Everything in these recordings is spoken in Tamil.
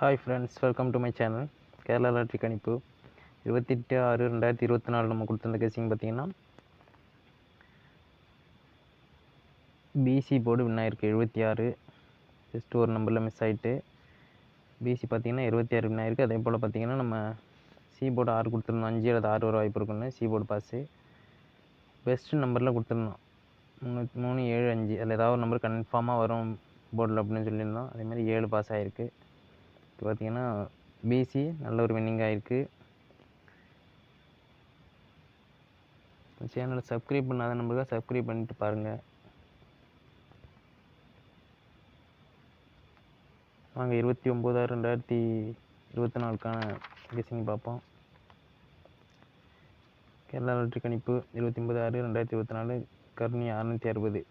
Hi friends welcome to my channel Kerala lottery கணிப்பு இருபத்தெட்டு ஆறு ரெண்டாயிரத்தி இருபத்தி நாலு நம்ம கொடுத்துருந்த கேசிங் பார்த்தீங்கன்னா பிசி போர்டு வின் ஆயிருக்கு. எழுபத்தி ஆறு ஜஸ்ட் ஒரு நம்பரில் மிஸ் ஆகிட்டு பிசி பார்த்தீங்கன்னா இருபத்தி ஆறு வின் ஆயிருக்கு. அதே போல் பார்த்தீங்கன்னா நம்ம சி போர்டு ஆறு கொடுத்துருந்தோம். அஞ்சு அல்லது ஆறு வர வாய்ப்பு இருக்குன்னு சி போர்டு பாஸு பெஸ்ட் நம்பரில் கொடுத்துருந்தோம். மூணு மூணு ஏழு அஞ்சு அதில் ஏதாவது ஒரு நம்பர் கன்ஃபார்மாக வரும் போர்டில் அப்படின்னு சொல்லியிருந்தோம். அதேமாதிரி ஏழு பாஸ் ஆகிருக்கு இப்போ பார்த்தீங்கன்னா பிசி நல்ல ஒரு வின்னிங் ஆகிருக்கு சேனலை சப்ஸ்கிரைப் பண்ணாத நம்பருக்கு சப்ஸ்கிரைப் பண்ணிட்டு பாருங்கள் வாங்க இருபத்தி ஒம்போதாயிரம் ரெண்டாயிரத்தி இருபத்தி நாலுக்கான கெஸிங் பார்ப்போம். கேரளா லாட்ரி கணிப்பு இருபத்தி ஒம்பது ஆறு ரெண்டாயிரத்தி இருபத்தி நாலு கர்ணி அறநூற்றி அறுபது.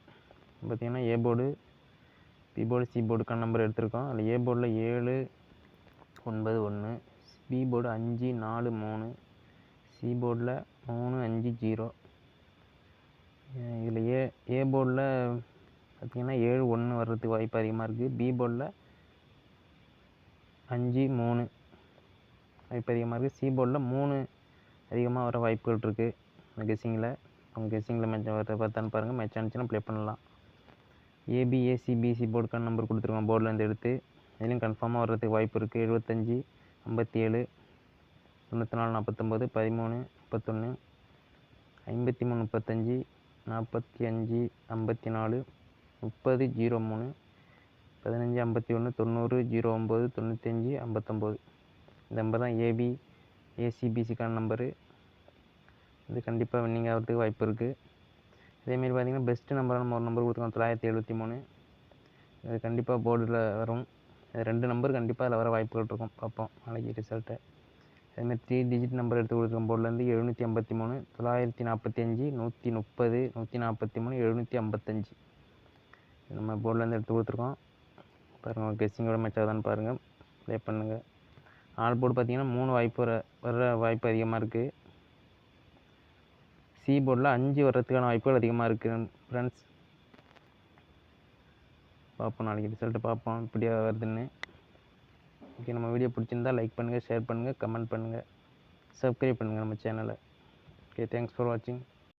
பார்த்தீங்கன்னா A board B board C போர்டுக்கான number எடுத்திருக்கோம். அதில் ஏ போர்டில் ஏழு ஒன்பது ஒன்று பி போர்டு அஞ்சு நாலு மூணு சி போர்டில் மூணு அஞ்சு ஜீரோ இதில் ஏ ஏ போர்டில் பார்த்திங்கன்னா ஏழு ஒன்று வர்றதுக்கு வாய்ப்பு அதிகமாக இருக்குது பி போர்டில் அஞ்சு மூணு வாய்ப்பு அதிகமாக இருக்குது சி போர்டில் மூணு அதிகமாக வர வாய்ப்புகள் இருக்குது அந்த கெஸ்ஸிங்கில் அவங்க கெஸ்ஸிங்கில் மேட்ச் வர பார்த்தான்னு பாருங்கள் மேட்ச் ஆனிச்சுன்னா ப்ளே பண்ணலாம். ஏபிஏசிபிசி போர்டுக்கான நம்பர் கொடுத்துருக்கோம். போர்டிலேருந்து எடுத்து அதுலேயும் கன்ஃபார்மாக வர்றதுக்கு வாய்ப்பு இருக்குது எழுபத்தஞ்சி ஐம்பத்தி ஏழு தொண்ணூற்றி நாலு நாற்பத்தொம்போது பதிமூணு முப்பத்தொன்று ஐம்பத்தி மூணு முப்பத்தஞ்சு நாற்பத்தி அஞ்சு ஐம்பத்தி நாலு முப்பது ஜீரோ மூணு பதினஞ்சு ஐம்பத்தி ஒன்று தொண்ணூறு ஜீரோ ஒம்பது தொண்ணூத்தஞ்சு ஐம்பத்தொம்போது. இந்த நம்பர் தான் ஏபி ஏசிபிசிக்கான நம்பரு இது கண்டிப்பாக வின்னிங் ஆகிறதுக்கு வாய்ப்பு இருக்குது இதேமாரி பார்த்திங்கன்னா பெஸ்ட்டு நம்பராக நம்ம ஒரு நம்பர் கொடுத்துருக்கோம் தொள்ளாயிரத்தி எழுபத்தி மூணு. இது கண்டிப்பாக போர்டில் வரும். ரெண்டு நம்பர் கண்டிப்பாக அதில் வர வாய்ப்புகள் இருக்கும் பார்ப்போம் நாளைக்கு ரிசல்ட்டை அதேமாதிரி த்ரீ டிஜிட் நம்பர் எடுத்து கொடுத்துருக்கோம் போர்ட்லேருந்து எழுநூற்றி ஐம்பத்தி மூணு தொள்ளாயிரத்தி நாற்பத்தி அஞ்சு நூற்றி முப்பது நூற்றி நாற்பத்தி மூணு எழுநூற்றி ஐம்பத்தஞ்சு நம்ம போர்ட்லேருந்து எடுத்து கொடுத்துருக்கோம். பாருங்கள் கெஸ்ஸிங்கோட மேட்ச் ஆகுதான்னு பாருங்கள் ப்ளே பண்ணுங்கள் ஆல் போர்டு பார்த்தீங்கன்னா மூணு வாய்ப்பு வர வர்ற வாய்ப்பு அதிகமாக இருக்குது சி போர்டில் அஞ்சு வர்றதுக்கான வாய்ப்புகள் அதிகமாக இருக்குது ஃப்ரெண்ட்ஸ் பார்ப்போம் நாளைக்கு ரிசல்ட்டு பார்ப்போம் இப்படியா வருதுன்னு. ஓகே நம்ம வீடியோ பிடிச்சிருந்தா லைக் பண்ணுங்கள் ஷேர் பண்ணுங்கள் கமெண்ட் பண்ணுங்கள் சப்ஸ்கிரைப் பண்ணுங்கள் நம்ம சேனலை ஓகே தேங்க்ஸ் ஃபார் வாட்சிங்